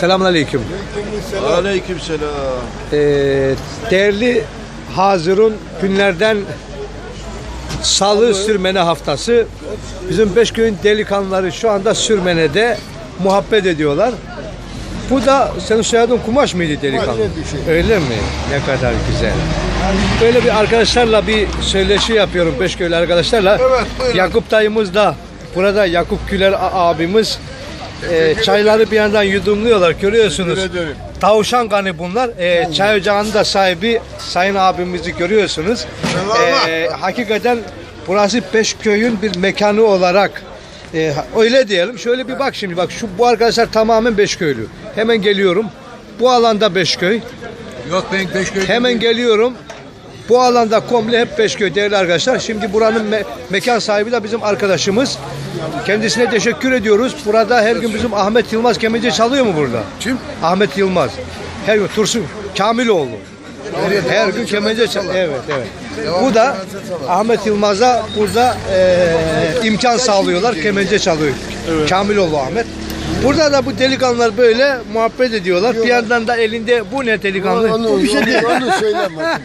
Selamünaleyküm. Aleyküm selam. Ee, değerli Hazır'ın günlerden Salı Sürmene haftası. Bizim Beşköy'ün delikanlıları şu anda Sürmene'de muhabbet ediyorlar. Bu da senin soyadın kumaş mıydı delikanlı? Öyle mi? Ne kadar güzel. Böyle bir arkadaşlarla bir söyleşi yapıyorum Beşköylü arkadaşlarla. Yakup dayımız da burada Yakup Güler abimiz e, çayları bir yandan yudumluyorlar görüyorsunuz. Tavşan kanı bunlar. E, çay ocağının da sahibi Sayın abimizi görüyorsunuz. E, hakikaten burası Beşköy'ün bir mekanı olarak e, öyle diyelim. Şöyle bir bak şimdi bak şu bu arkadaşlar tamamen Beşköylü. Hemen geliyorum. Bu alanda Beşköy. Yok ben Beşköy. Hemen geliyorum. Bu alanda komple hep Beşköy değerli arkadaşlar. Şimdi buranın me- mekan sahibi de bizim arkadaşımız. Kendisine teşekkür ediyoruz. Burada her gün bizim Ahmet Yılmaz kemençe çalıyor mu burada? Kim? Ahmet Yılmaz. Her gün Tursun Kamiloğlu. Her gün kemençe çalıyor. Evet, evet. Bu da Ahmet Yılmaz'a burada eee, imkan sağlıyorlar. Kemençe çalıyor. Kamiloğlu Ahmet. Burada da bu delikanlılar böyle muhabbet ediyorlar. Bir yandan da elinde bu ne delikanlı? Onu, bir şey değil. Onu söyleme.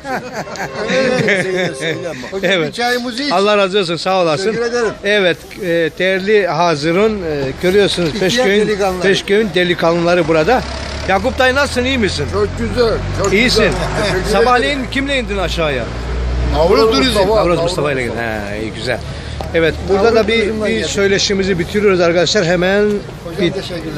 Öyle söyleme. Hocam Evet. bir çayımızı iç. Allah razı olsun sağ olasın. Teşekkür ederim. Evet e, değerli Hazır'ın e, görüyorsunuz Peşköy'ün delikanlıları. Peşköy'ün delikanlıları burada. Yakup dayı nasılsın iyi misin? Çok güzel. Çok İyisin. Güzel. Sabahleyin kimle indin aşağıya? Avrupa turizm. Avroz Mustafa ile gittin. İyi güzel. Evet burada da bir, bir söyleşimizi bitiriyoruz arkadaşlar. Hemen bir teşekkürler.